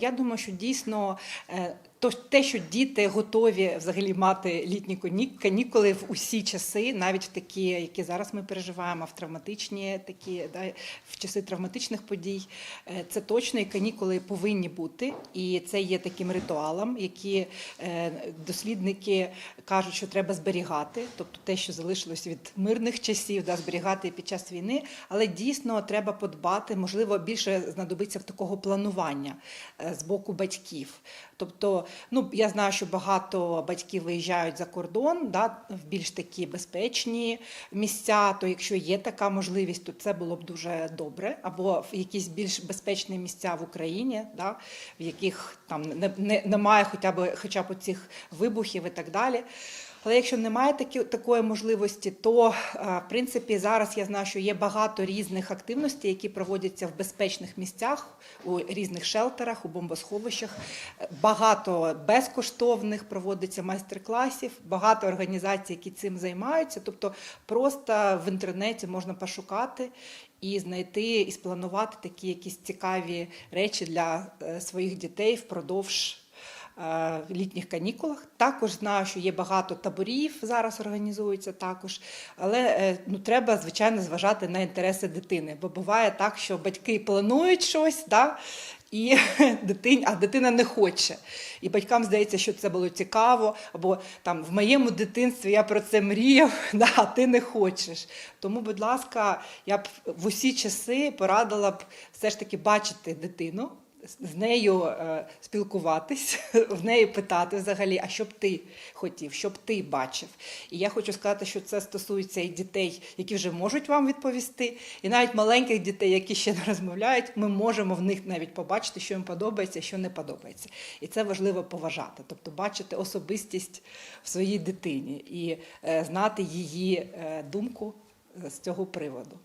Я думаю, що дійсно е, то те, що діти готові взагалі мати літні канікули в усі часи, навіть в такі, які зараз ми переживаємо, в травматичні такі, да, в часи травматичних подій, е, це точно і канікули повинні бути. І це є таким ритуалом, які е, дослідники кажуть, що треба зберігати, тобто те, що залишилось від мирних часів, да, зберігати під час війни, але дійсно треба подбати, можливо, більше знадобиться в такого планування е, з боку батьків. Тобто, ну я знаю, що багато батьків виїжджають за кордон, да, в більш такі безпечні місця. То якщо є така можливість, то це було б дуже добре. Або в якісь більш безпечні місця в Україні, да, в яких там не, не, немає хоча б хоча б цих вибухів і так далі. Але якщо немає такі, такої можливості, то е, в принципі зараз я знаю, що є багато різних активностей, які проводяться в безпечних місцях, у різних шелтерах, у бомбосховищах. Багато безкоштовних проводиться майстер-класів, багато організацій, які цим займаються. Тобто просто в інтернеті можна пошукати і знайти і спланувати такі якісь цікаві речі для е, своїх дітей впродовж літніх канікулах. Також знаю, що є багато таборів зараз організуються також. Але е, ну, треба, звичайно, зважати на інтереси дитини. Бо буває так, що батьки планують щось, да, і дитин, а дитина не хоче. І батькам здається, що це було цікаво, або там в моєму дитинстві я про це мріяв, да, а ти не хочеш. Тому, будь ласка, я б в усі часи порадила б все ж таки бачити дитину з нею е, спілкуватись, в неї питати взагалі, а що б ти хотів, що б ти бачив. І я хочу сказати, що це стосується і дітей, які вже можуть вам відповісти, і навіть маленьких дітей, які ще не розмовляють, ми можемо в них навіть побачити, що їм подобається, що не подобається. І це важливо поважати, тобто бачити особистість в своїй дитині і е, знати її е, думку з цього приводу.